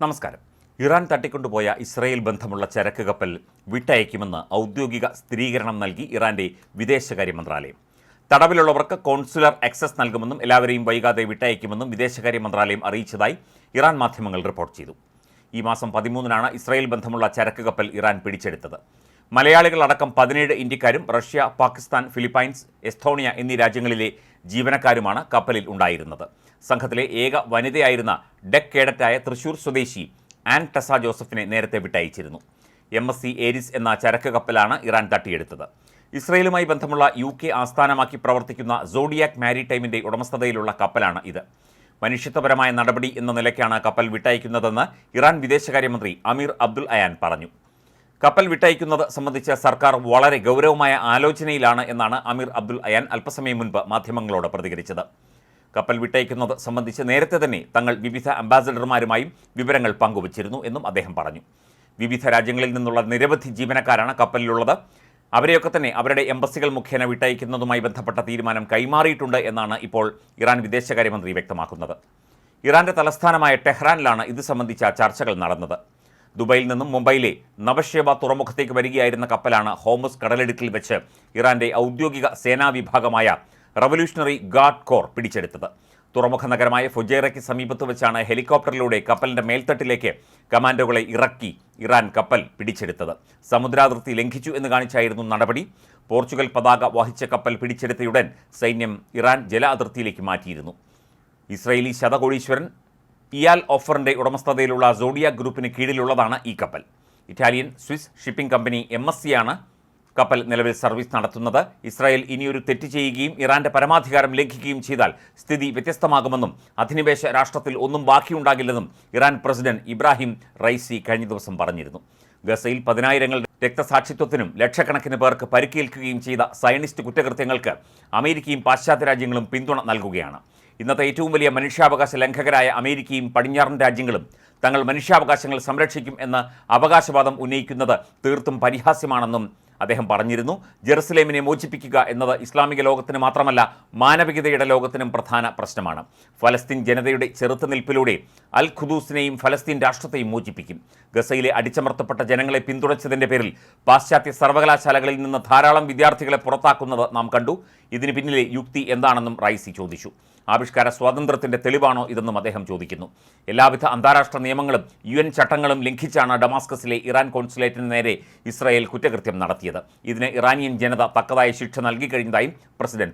നമസ്കാരം. ഇറാൻ തട്ടിക്കൊണ്ടുപോയ ഇസ്രയേൽ ബന്ധമുള്ള ചരക്ക് കപ്പൽ വിട്ടയക്കുമെന്ന് ഔദ്യോഗിക സ്ഥിരീകരണം നൽകി ഇറാന്റെ വിദേശകാര്യ മന്ത്രാലയം. തടവിലുള്ളവർക്ക് കോൺസുലർ ആക്സസ് നൽകുമെന്നും എല്ലാവരെയും വൈകാതെ വിട്ടയക്കുമെന്നും വിദേശകാര്യ മന്ത്രാലയം അറിയിച്ചതായി ഇറാൻ മാധ്യമങ്ങൾ റിപ്പോർട്ട് ചെയ്തു. ഈ മാസം പതിമൂന്നിനാണ് ഇസ്രയേൽ ബന്ധമുള്ള ചരക്ക് കപ്പൽ ഇറാൻ പിടിച്ചെടുത്തത്. മലയാളികളടക്കം പതിനേഴ് ഇന്ത്യക്കാരും റഷ്യ പാകിസ്ഥാൻ ഫിലിപ്പൈൻസ് എസ്തോണിയ എന്നീ രാജ്യങ്ങളിലെ ജീവനക്കാരുമാണ് കപ്പലിൽ ഉണ്ടായിരുന്നത്. സംഘത്തിലെ ഏക വനിതയായിരുന്ന ഡെക് കേഡറ്റായ തൃശൂർ സ്വദേശി ആൻ ടെസ ജോസഫിനെ നേരത്തെ വിട്ടയച്ചിരുന്നു. എം എസ് സി ഏരിസ് എന്ന ചരക്ക് കപ്പലാണ് ഇറാൻ തട്ടിയെടുത്തത്. ഇസ്രയേലുമായി ബന്ധമുള്ള യു കെ ആസ്ഥാനമാക്കി പ്രവർത്തിക്കുന്ന സോഡിയാക് മാരിടൈമിന്റെ ഉടമസ്ഥതയിലുള്ള കപ്പലാണ് ഇത്. മനുഷ്യത്വപരമായ നടപടി എന്ന നിലയ്ക്കാണ് കപ്പൽ വിട്ടയക്കുന്നതെന്ന് ഇറാൻ വിദേശകാര്യമന്ത്രി അമീർ അബ്ദുൽ അയാൻ പറഞ്ഞു. കപ്പൽ വിട്ടയക്കുന്നത് സംബന്ധിച്ച് സർക്കാർ വളരെ ഗൗരവമായ ആലോചനയിലാണ് എന്നാണ് അമീർ അബ്ദുൽ അയാൻ അല്പസമയം മുൻപ് മാധ്യമങ്ങളോട് പ്രതികരിച്ചത്. കപ്പൽ വിട്ടയക്കുന്നത് സംബന്ധിച്ച് നേരത്തെ തന്നെ തങ്ങൾ വിവിധ അംബാസഡർമാരുമായും വിവരങ്ങൾ പങ്കുവച്ചിരുന്നു എന്നും അദ്ദേഹം പറഞ്ഞു. വിവിധ രാജ്യങ്ങളിൽ നിന്നുള്ള നിരവധി ജീവനക്കാരാണ് കപ്പലിലുള്ളത്. അവരെയൊക്കെ തന്നെ അവരുടെ എംബസികൾ മുഖേന വിട്ടയക്കുന്നതുമായി ബന്ധപ്പെട്ട തീരുമാനം കൈമാറിയിട്ടുണ്ട് എന്നാണ് ഇപ്പോൾ ഇറാൻ വിദേശകാര്യമന്ത്രി വ്യക്തമാക്കുന്നത്. ഇറാന്റെ തലസ്ഥാനമായ ടെഹ്റാനിലാണ് ഇത് സംബന്ധിച്ച ചർച്ചകൾ നടന്നത്. ദുബൈയിൽ നിന്നും മുംബൈയിലെ നവഷേബ തുറമുഖത്തേക്ക് വരികയായിരുന്ന കപ്പലാണ് ഹോമസ് കടലിടുക്കിൽ വെച്ച് ഇറാന്റെ ഔദ്യോഗിക സേനാ വിഭാഗമായ റവല്യൂഷണറി ഗാർഡ് കോർ പിടിച്ചെടുത്തത്. തുറമുഖ നഗരമായ ഫുജേറയ്ക്ക് സമീപത്ത് വെച്ചാണ് ഹെലികോപ്റ്ററിലൂടെ കപ്പലിന്റെ മേൽത്തട്ടിലേക്ക് കമാൻഡോകളെ ഇറക്കി ഇറാൻ കപ്പൽ പിടിച്ചെടുത്തത്. സമുദ്രാതിർത്തി ലംഘിച്ചു എന്ന് കാണിച്ചായിരുന്നു നടപടി. പോർച്ചുഗൽ പതാക വഹിച്ച കപ്പൽ പിടിച്ചെടുത്തയുടൻ സൈന്യം ഇറാൻ ജല അതിർത്തിയിലേക്ക് മാറ്റിയിരുന്നു. ഇസ്രയേലി ശതകോടീശ്വരൻ ഇയാൽ ഓഫറിന്റെ ഉടമസ്ഥതയിലുള്ള സോഡിയ ഗ്രൂപ്പിന് കീഴിലുള്ളതാണ് ഈ കപ്പൽ. Italian Swiss shipping company M S സിയാണ് കപ്പൽ നിലവിൽ സർവീസ് നടത്തുന്നത്. ഇസ്രായേൽ ഇനിയൊരു തെറ്റ് ചെയ്യുകയും ഇറാന്റെ പരമാധികാരം ലംഘിക്കുകയും ചെയ്താൽ സ്ഥിതി വ്യത്യസ്തമാകുമെന്നും അധിനിവേശ രാഷ്ട്രത്തിൽ ഒന്നും ബാക്കിയുണ്ടാകില്ലെന്നും ഇറാൻ പ്രസിഡന്റ് ഇബ്രാഹിം റൈസി കഴിഞ്ഞ ദിവസം പറഞ്ഞിരുന്നു. ഗസയിൽ പതിനായിരങ്ങൾ രക്തസാക്ഷിത്വത്തിനും ലക്ഷക്കണക്കിന് പേർക്ക് പരിക്കേൽക്കുകയും ചെയ്ത സയനിസ്റ്റ് കുറ്റകൃത്യങ്ങൾക്ക് അമേരിക്കയും പാശ്ചാത്യ രാജ്യങ്ങളും പിന്തുണ നൽകുകയാണ്. ഇന്നത്തെ ഏറ്റവും വലിയ മനുഷ്യാവകാശ ലംഘകരായ അമേരിക്കയും പടിഞ്ഞാറൻ രാജ്യങ്ങളും തങ്ങൾ മനുഷ്യാവകാശങ്ങൾ സംരക്ഷിക്കും എന്ന അവകാശവാദം ഉന്നയിക്കുന്നത് തീർത്തും പരിഹാസ്യമാണെന്നും അദ്ദേഹം പറഞ്ഞിരുന്നു. ജെറുസലേമിനെ മോചിപ്പിക്കുക എന്നത് ഇസ്ലാമിക ലോകത്തിന് മാത്രമല്ല മാനവികതയുടെ ലോകത്തിനും പ്രധാന പ്രശ്നമാണ്. ഫലസ്തീൻ ജനതയുടെ ചെറുത്തുനിൽപ്പിലൂടെ അൽ ഖുദൂസിനെയും ഫലസ്തീൻ രാഷ്ട്രത്തെയും മോചിപ്പിക്കും. ഗസയിലെ അടിച്ചമർത്തപ്പെട്ട ജനങ്ങളെ പിന്തുണച്ചതിന്റെ പേരിൽ പാശ്ചാത്യ സർവകലാശാലകളിൽ നിന്ന് ധാരാളം വിദ്യാർത്ഥികളെ പുറത്താക്കുന്നത് നാം കണ്ടു. ഇതിന് പിന്നിലെ യുക്തി എന്താണെന്നും റൈസി ചോദിച്ചു. ആവിഷ്കാര സ്വാതന്ത്ര്യത്തിന്റെ തെളിവാണോ ഇതെന്നും അദ്ദേഹം ചോദിക്കുന്നു. എല്ലാവിധ അന്താരാഷ്ട്ര നിയമങ്ങളും യു എൻ ചട്ടങ്ങളും ലംഘിച്ചാണ് ഡമാസ്കസിലെ ഇറാൻ കോൺസുലേറ്റിന് നേരെ ഇസ്രായേൽ കുറ്റകൃത്യം നടത്തിയത്. ഇതിന് ഇറാനിയൻ ജനത തക്കതായ ശിക്ഷ നൽകി കഴിഞ്ഞതായും പ്രസിഡന്റ്